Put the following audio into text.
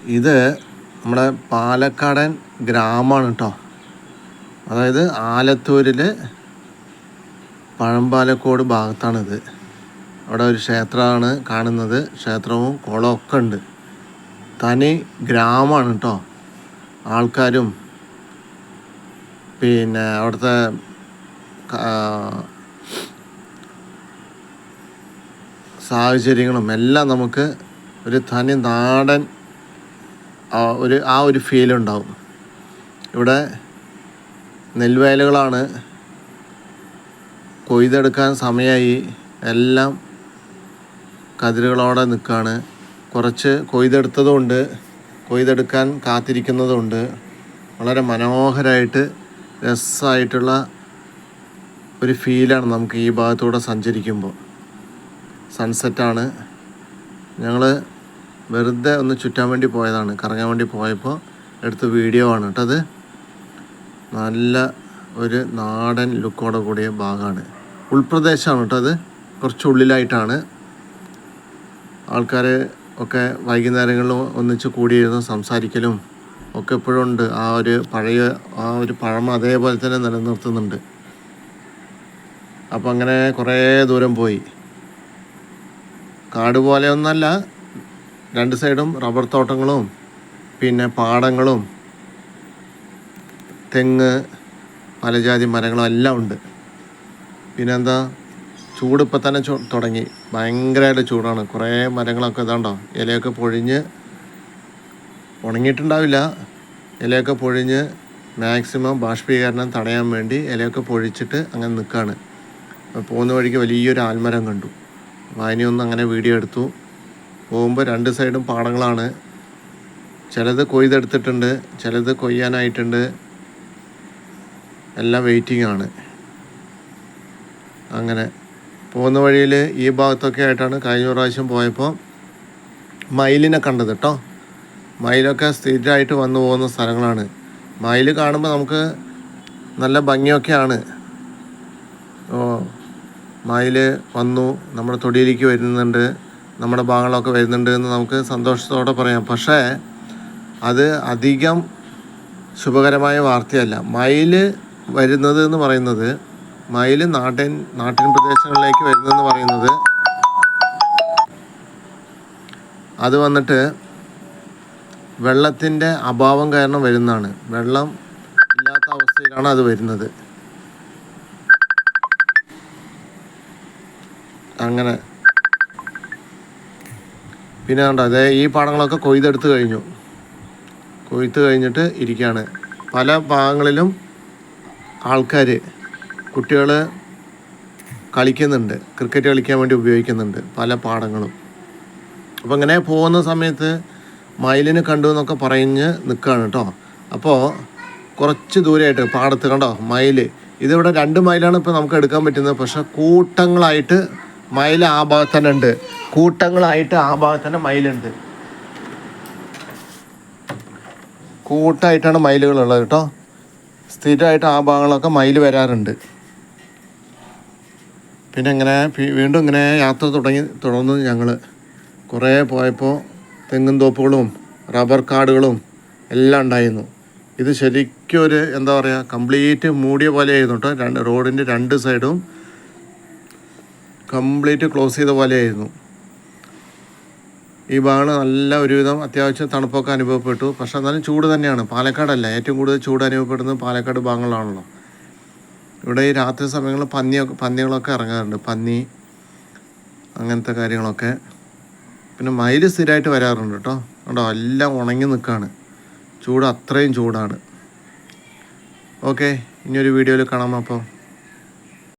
ഇത് നമ്മുടെ പാലക്കാടൻ ഗ്രാമമാണ് കേട്ടോ അതായത് ആലത്തൂരിൽ പഴമ്പാലക്കോട് ഭാഗത്താണിത്. അവിടെ ഒരു ക്ഷേത്രമാണ് കാണുന്നത്. ക്ഷേത്രവും കുളവും ഒക്കെ ഉണ്ട്. തനി ഗ്രാമമാണ് കേട്ടോ ആൾക്കാരും പിന്നെ അവിടുത്തെ സാഹചര്യങ്ങളും എല്ലാം നമുക്ക് ഒരു തനി നാടൻ ഒരു ആ ഒരു ഫീൽ ഉണ്ടാവും. ഇവിടെ നെൽവയലുകളാണ് കൊയ്തെടുക്കാൻ സമയമായി എല്ലാം കതിരുകളോടെ നിൽക്കുകയാണ് കുറച്ച് കൊയ്തെടുത്തതുകൊണ്ട് കൊയ്തെടുക്കാൻ കാത്തിരിക്കുന്നതുകൊണ്ട് വളരെ മനോഹരമായിട്ട് രസമായിട്ടുള്ള ഒരു ഫീലാണ് നമുക്ക് ഈ ഭാഗത്തൂടെ സഞ്ചരിക്കുമ്പോൾ. സൺസെറ്റാണ് ഞങ്ങൾ വെറുതെ ഒന്ന് ചുറ്റാൻ വേണ്ടി പോയതാണ്. കറങ്ങാൻ വേണ്ടി പോയപ്പോൾ എടുത്ത വീഡിയോ ആണ് കേട്ടോ അത്. നല്ല ഒരു നാടൻ ലുക്കോടെ കൂടിയ ഭാഗമാണ്. ഉൾപ്രദേശമാണ് കേട്ടോ അത്. കുറച്ച് ഉള്ളിലായിട്ടാണ്. ആൾക്കാർ ഒക്കെ വൈകുന്നേരങ്ങളിൽ ഒന്നിച്ച് കൂടിയിരുന്ന് സംസാരിക്കലും ഒക്കെ ഇപ്പോഴും ഉണ്ട്. ആ ഒരു പഴയ ആ ഒരു പഴമ അതേപോലെ തന്നെ നിലനിർത്തുന്നുണ്ട്. അപ്പം അങ്ങനെ കുറേ ദൂരം പോയി. കാട് പോലെയൊന്നല്ല രണ്ട് സൈഡും റബ്ബർ തോട്ടങ്ങളും പിന്നെ പാടങ്ങളും തെങ്ങ് പലജാതി മരങ്ങളും എല്ലാം ഉണ്ട്. പിന്നെന്താ ചൂട് ഇപ്പം തന്നെ ചൂ തുടങ്ങി. ഭയങ്കരമായിട്ട് ചൂടാണ്. കുറേ മരങ്ങളൊക്കെ ഇതാണ്ടോ ഇലയൊക്കെ പൊഴിഞ്ഞ് ഉണങ്ങിയിട്ടുണ്ടാവില്ല. ഇലയൊക്കെ പൊഴിഞ്ഞ് മാക്സിമം ബാഷ്പീകരണം തടയാൻ വേണ്ടി ഇലയൊക്കെ പൊഴിച്ചിട്ട് അങ്ങനെ നിൽക്കുകയാണ് പോകുന്ന വഴിക്ക് വലിയൊരു ആൽമരം കണ്ടു. വായനയൊന്ന് അങ്ങനെ വീഡിയോ എടുത്തു. പോകുമ്പോൾ രണ്ട് സൈഡും പാടങ്ങളാണ്. ചിലത് കൊയ്തെടുത്തിട്ടുണ്ട് ചിലത് കൊയ്യാനായിട്ടുണ്ട്. എല്ലാം വെയിറ്റിംഗ് ആണ്. അങ്ങനെ. പോകുന്ന വഴിയിൽ ഈ ഭാഗത്തൊക്കെ ആയിട്ടാണ് കഴിഞ്ഞ പ്രാവശ്യം പോയപ്പോൾ മയിലിനെ കണ്ടത് കേട്ടോ മയിലൊക്കെ സ്ഥിരമായിട്ട് വന്നു പോകുന്ന സ്ഥലങ്ങളാണ്. മയിൽ കാണുമ്പോൾ നമുക്ക് നല്ല ഭംഗിയൊക്കെയാണ്. ഓ മയിൽ വന്നു നമ്മുടെ തൊടിയിലേക്ക് വരുന്നുണ്ട്. നമ്മുടെ ഭാഗങ്ങളൊക്കെ വരുന്നുണ്ട് എന്ന് നമുക്ക് സന്തോഷത്തോടെ പറയാം. പക്ഷേ അത് അധികം ശുഭകരമായ വാർത്തയല്ല. മയിൽ വരുന്നത് എന്ന് പറയുന്നത് മയിൽ നാട്ടിൻ നാട്ടിൻ പ്രദേശങ്ങളിലേക്ക് വരുന്നതെന്ന് പറയുന്നത് അത് വന്നിട്ട് വെള്ളത്തിന്റെ അഭാവം കാരണം വരുന്നതാണ്. വെള്ളം ഇല്ലാത്ത അവസ്ഥയിലാണ് അത് വരുന്നത്. അങ്ങനെ പിന്നെ കണ്ടോ അതേ ഈ പാടങ്ങളൊക്കെ കൊയ്തെടുത്ത് കഴിഞ്ഞു. കൊയ്ത്ത് കഴിഞ്ഞിട്ട് ഇരിക്കുകയാണ് പല ഭാഗങ്ങളിലും ആൾക്കാർ കുട്ടികൾ കളിക്കുന്നുണ്ട്. ക്രിക്കറ്റ് കളിക്കാൻ വേണ്ടി ഉപയോഗിക്കുന്നുണ്ട് പല പാടങ്ങളും. അപ്പോൾ ഇങ്ങനെ പോകുന്ന സമയത്ത് മയിലിനെ കണ്ടു എന്നൊക്കെ പറഞ്ഞ് നിൽക്കുകയാണ് കേട്ടോ. അപ്പോൾ കുറച്ച് ദൂരമായിട്ട് പാടത്ത് കണ്ടോ മയിൽ ഇതിവിടെ രണ്ട് മയിലാണ് ഇപ്പോൾ നമുക്ക് എടുക്കാൻ പറ്റുന്നത്. പക്ഷേ കൂട്ടങ്ങളായിട്ട് മയിൽ ആ ഭാഗത്ത് തന്നെ ഉണ്ട്. കൂട്ടങ്ങളായിട്ട് ആ ഭാഗത്ത് തന്നെ മയിലുണ്ട്. കൂട്ടായിട്ടാണ് മയിലുകളുള്ളത് കേട്ടോ. സ്ഥിരമായിട്ട് ആ ഭാഗങ്ങളൊക്കെ മയിൽ വരാറുണ്ട്. പിന്നെ ഇങ്ങനെ വീണ്ടും ഇങ്ങനെ യാത്ര തുടങ്ങി തുടർന്ന് ഞങ്ങൾ കുറേ പോയപ്പോൾ തെങ്ങും തോപ്പുകളും റബ്ബർ കാടുകളും എല്ലാം ഉണ്ടായിരുന്നു. ഇത് ശരിക്കും ഒരു എന്താ പറയുക കംപ്ലീറ്റ് മൂടിയ പോലെ ആയിരുന്നു കേട്ടോ. രണ്ട് റോഡിന്റെ രണ്ട് സൈഡും കംപ്ലീറ്റ് ക്ലോസ് ചെയ്ത പോലെയായിരുന്നു. ഈ ഭാഗങ്ങൾ നല്ല ഒരുവിധം അത്യാവശ്യം തണുപ്പൊക്കെ അനുഭവപ്പെട്ടു. പക്ഷെ എന്നാലും ചൂട് തന്നെയാണ്. പാലക്കാടല്ല. ഏറ്റവും കൂടുതൽ ചൂട് അനുഭവപ്പെടുന്നത് പാലക്കാട് ഭാഗങ്ങളാണല്ലോ ഇവിടെ ഈ രാത്രി സമയങ്ങളിൽ പന്നിയൊക്കെ പന്നികളൊക്കെ ഇറങ്ങാറുണ്ട്. പന്നി അങ്ങനത്തെ കാര്യങ്ങളൊക്കെ. പിന്നെ മയിൽ സ്ഥിരമായിട്ട് വരാറുണ്ട് കേട്ടോ. കേട്ടോ എല്ലാം ഉണങ്ങി നിൽക്കുകയാണ് ചൂട് അത്രയും ചൂടാണ്. ഓക്കെ. ഇനിയൊരു വീഡിയോയിൽ കാണാം അപ്പോൾ